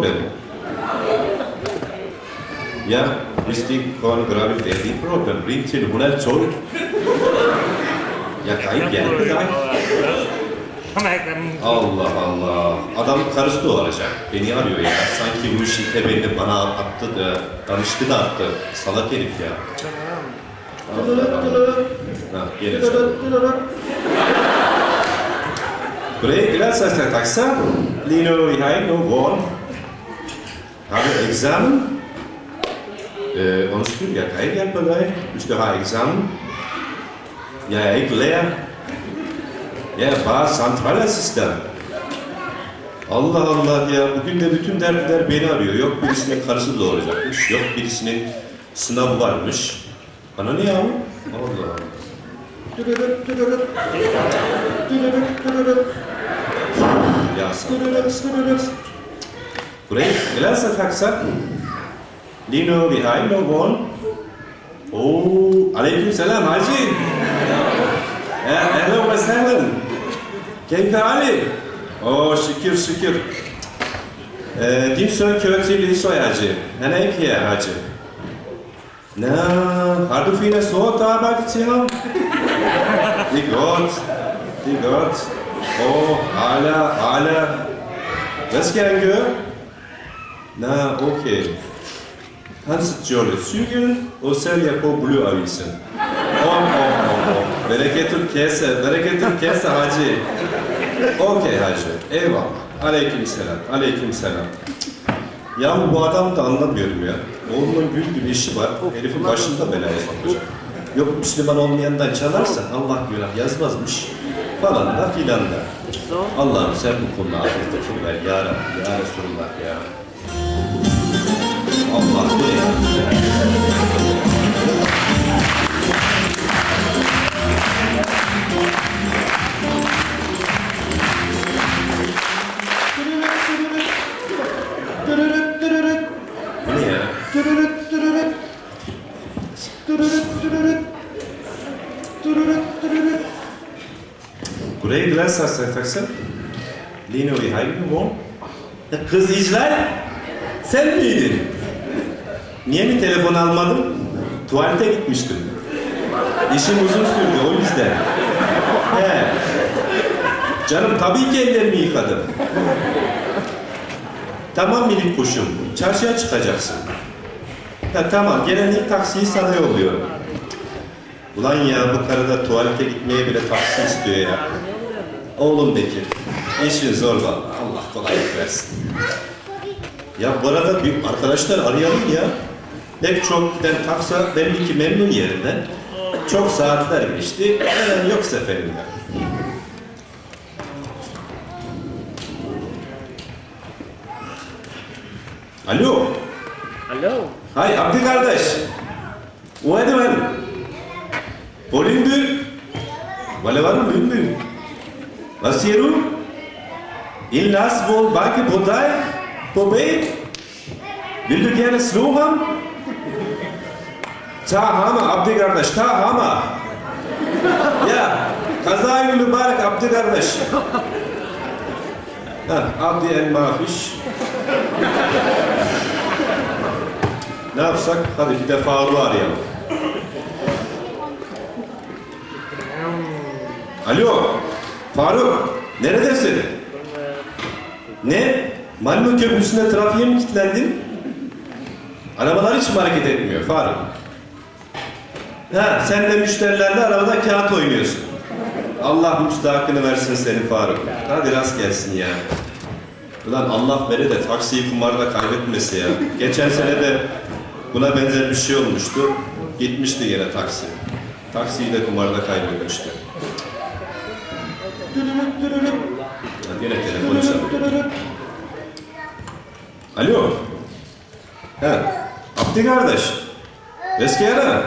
Problem. Ja, ist die Choreografie die Problem? Bringt sie 100 zurück? Ya kayıp yani. Allah Allah. Adam karısı da olacak. Beni arıyor ya. Sanki bu işi beni bana attı da, danıştı da attı. Salak herif ya. Ha, geleceğim. Buraya biraz sesler taksa, Lino Rihai, no one du eksamen? Øh, undskyld, jeg kan ikke hjælpe dig. Du skal have eksamen. Jeg er ikke lærer. Jeg er bare santralassistent. Allah Allah ya bugün de bütün dertler beni arıyor. Yok birisinin karısı doğuracakmış. Yok birisinin sınavı varmış. Bana ne ya? Allah Allah. Ya sen. Korrekt? Glasset haksak Dino behind no ball. Oh, عليكم السلام عايشين؟ أه، أهلا وسهلا. كيف علي؟ أوه شكر شكر. ديمسون كوتي اللي سوي عاجي أنا هيك يا عاجي نا هادو فينا صوت آه، بعد تيهم دي جوت دي جوت أوه على على Was gern gehört? Na, okay. Han stjåler cykel og sælger på Blue-avisen. Åh, åh, åh, åh. Bereketül kese, bereketül kese hacı. Okey hacı, eyvallah. Aleyküm selam, aleyküm selam. Ya bu adam da anlamıyorum ya. Oğlunun gül gibi işi var, herifin başında belaya sokacak. Yok Müslüman olmayandan çalarsan Allah günah yazmazmış falan da filan da. Allah'ım sen bu konuda fikir ver ya Rabbi, ya Resulullah ya. Allah bu ne ya? Bu ne ya? Goddag, glasas taxa. Lige nu i Heidelberg. Kız İclal, sen miydin? Niye mi telefon almadın? Tuvalete gitmiştim. İşim uzun sürdü o yüzden. He. Canım tabii ki ellerimi yıkadım. Tamam minik kuşum, çarşıya çıkacaksın. Ya tamam, gelen ilk taksiyi sana yolluyorum. Ulan ya bu karı da tuvalete gitmeye bile taksi istiyor ya. Oğlum Bekir, işin zor vallahi. Allah kolaylık versin. Ya bu arada bir arkadaşlar arayalım ya. Pek çok giden taksa belli ki memnun yerinden. Çok saatler geçti. Neden yok seferinden. Alo. Alo. Hay Abdi kardeş. Uğadi ben. Polindü. Vale varım bilmiyorum. Vasiyerum. İllas vol baki boday. Pobey. Will du gerne Slow haben? Ta Hama Abdi kardeş, ta Hama. Ya, kazayı mübarek Abdi kardeş. Ha, Abdi el mafiş. Ne yapsak? Hadi bir de Faruk'u arayalım. Alo, Faruk, neredesin? Ne? Malmö Köprüsü'nde trafiğe mi kilitlendin? Arabalar hiç mi hareket etmiyor Faruk? Ha, sen de müşterilerle arabada kağıt oynuyorsun. Allah müstahakını versin seni Faruk. Hadi rast gelsin ya. Ulan Allah vere de taksiyi kumarda kaybetmesi ya. Geçen sene de buna benzer bir şey olmuştu. Gitmişti yine taksi. Taksiyi de kumarda kaybetmişti. Ha, Yine telefonu çalıyor. Alo. Ha. Abdi kardeş. Eski ara.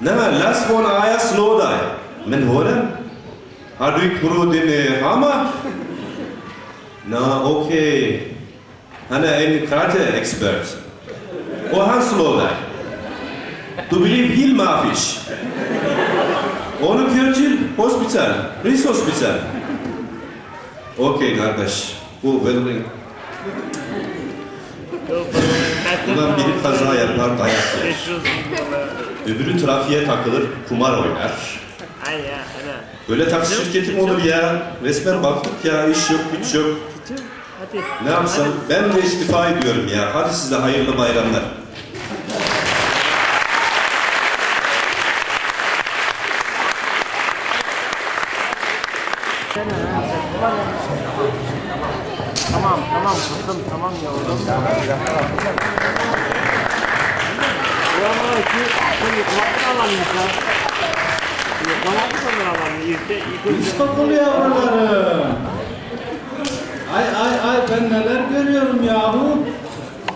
Ne var? Las von Aya Slowday. Men horen? Har du kuru din hama? Na, okey. Han är en karate-expert. Och han slår dig. Du blir helt mafiş. Onu götür hospital, Riz hospital. Okey kardeş, bu verin. Bundan biri kaza yapar, dayak yer. 500 dolar. Öbürü trafiğe takılır, kumar oynar. Böyle taksi şirketi mi olur ya? Resmen baktık ya, iş yok, güç yok. Ne yapsam? Ben de istifa ediyorum ya. Hadi size hayırlı bayramlar. Tamam, tamam kızım, tamam yavrum. Ulan ki, şimdi kulaklık alamayacağım. Şimdi kulaklık alamayacağım. İşte, ilk İspakolu yavrularım. Ay ay ay ben neler görüyorum yahu.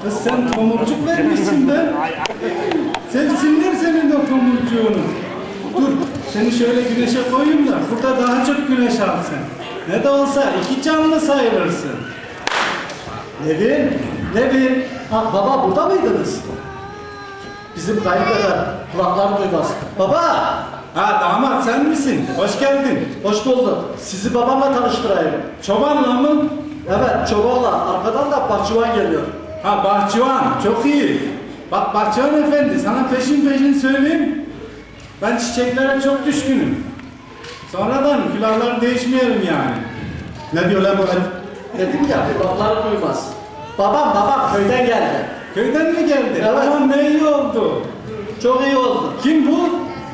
Kız sen tomurcuk vermişsin be. Sevsinler senin de tomurcuğunu. Dur seni şöyle güneşe koyayım da burada daha çok güneş al sen. Ne de olsa iki canlı sayılırsın. Nevin, Nevin. Ha, baba burada mıydınız? Bizim kayınpeder kulaklar duymaz. Baba, Ha damat sen misin? Hoş geldin. hoş bulduk. Sizi babamla tanıştırayım. Çobanla mı? Evet, çobanla. Arkadan da bahçıvan geliyor. Ha bahçıvan çok iyi. Bak bahçıvan efendi sana peşin peşin söyleyeyim. Ben çiçeklere çok düşkünüm. Sonradan külahlar değişmeyelim yani. Ne diyor lan bu Dedim ya, kulaklar duymaz. Babam, babam köyden geldi. Köyden mi geldi? Evet. Aman ne iyi oldu. Çok iyi oldu. Kim bu?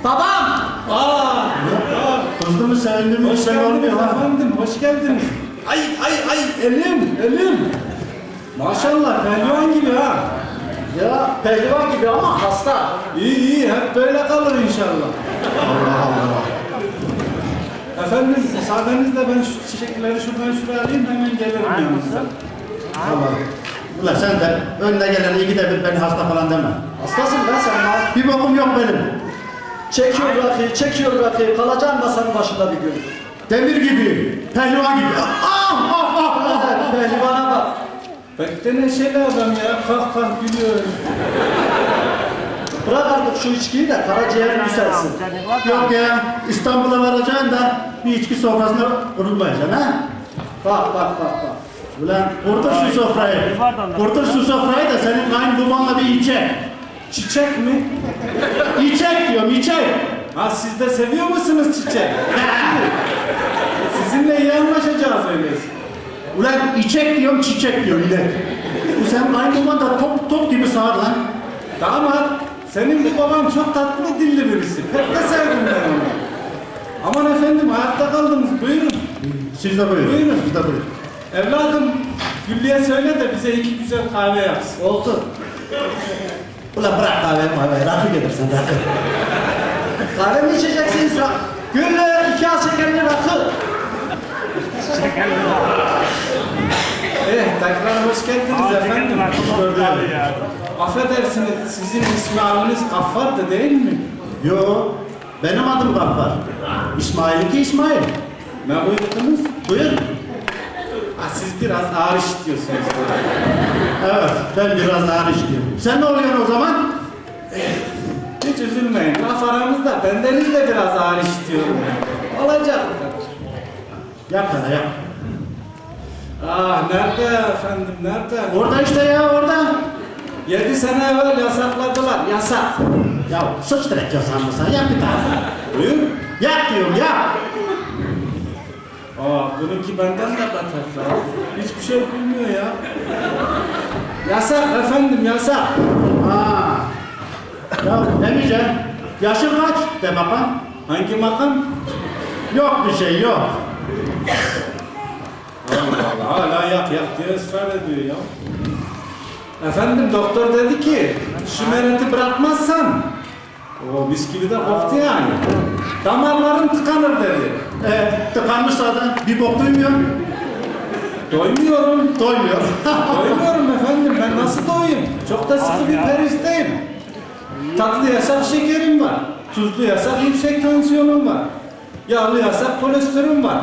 Babam! Aa! Kızdı mı sevindim mi? Hoş geldiniz efendim, hoş geldiniz. Ay ay ay elim, elim. Maşallah pehlivan gibi ha. Ya pehlivan gibi ama hasta. İyi iyi hep böyle kalır inşallah. Allah Allah. Efendim müsaadenizle ben şu çiçekleri şuradan şuraya alayım hemen gelirim yanınıza. Ama ulan sen de önüne gelen iki de bir beni hasta falan deme. Hastasın ben sen ya. Bir bokum yok benim. Çekiyor rakıyı, çekiyor rakıyı. Kalacaksın masanın başında bir gün. Demir gibi, pehlivan gibi. Ah ah ah ah. Pehlivana bak. Pek de neşeli adam ya kah kah gülüyor. Bırak artık şu içkiyi de karaciğerin yükselsin. Yok ya, İstanbul'a varacaksın da bir içki sofrasına kurulmayacaksın ha. Bak bak bak bak. Ulan kurtur şu sofrayı. Kurtur şu sofrayı da senin kayın dumanla bir içek. Çiçek mi? İçek diyorum, içek. Ha siz de seviyor musunuz çiçek? Sizinle iyi anlaşacağız öyleyse. Ulan içek diyorum, çiçek diyor inek. Bu senin kayın duman da top top gibi sağır lan. Damat, senin bu baban çok tatlı dilli birisi. Pek de sevdim ben onu. Aman efendim, hayatta kaldınız. Buyurun. Siz de buyurun. Buyurun. Siz de buyurun. Evladım, Güllü'ye söyle de bize iki güzel kahve yapsın. Oldu. Ulan bırak kahve kahve, rakı gelirsin rakı. Kahve mi içeceksiniz? Ra- Güllü iki az şekerli rakı. Eh, tekrar hoş geldiniz efendim. ya. Affedersiniz, sizin isminiz Gaffar'dı değil mi? Yo, benim adım Gaffar. İsmail'inki İsmail. Ne buyurdunuz? Buyur. Ha, siz biraz ağır işitiyorsunuz. Evet, ben biraz ağır işliyorum. Sen ne oluyorsun o zaman? Hiç üzülmeyin. Laf aramızda bendeniz de biraz ağır işitiyorum. Olacak. Yap sana yap. Ah nerede efendim nerede? Orada işte ya. Yedi sene evvel yasakladılar. Yasak. Ya sıç direkt yasanmışsan yap bir tane. Buyur. Yap diyorum yap. Aa bununki benden de beter. Hiçbir şey bilmiyor ya. Yasak efendim yasak. Ha. Ya demeyeceğim. Yaşın kaç de bakalım. Hangi makam? Yok bir şey yok. Allah Allah hala yak yak diye ısrar ediyor ya. Efendim doktor dedi ki şu mereti bırakmazsan o gibi de koktu yani. Damarların tıkanır dedi. E, tıkanmış zaten bir bok duymuyor. Doymuyorum. Doymuyor. Doymuyorum efendim ben nasıl doyayım? Çok da sıkı bir peristeyim. Tatlı yasak şekerim var. Tuzlu yasak yüksek tansiyonum var. Yağlı yasak kolesterolüm var.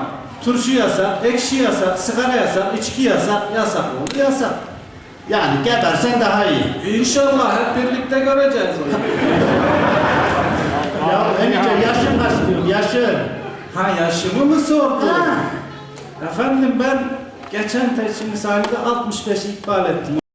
Turşu yasak, ekşi yasak, sigara yasak, içki yasak, yasak oldu yasak. Yani gebersen daha iyi. İnşallah hep birlikte göreceğiz onu. Ya Emice yaşın kaç diyorum yaşın. Ha yaşımı mı sordu? Ha. Efendim ben geçen teşhis halinde 65 ikbal ettim.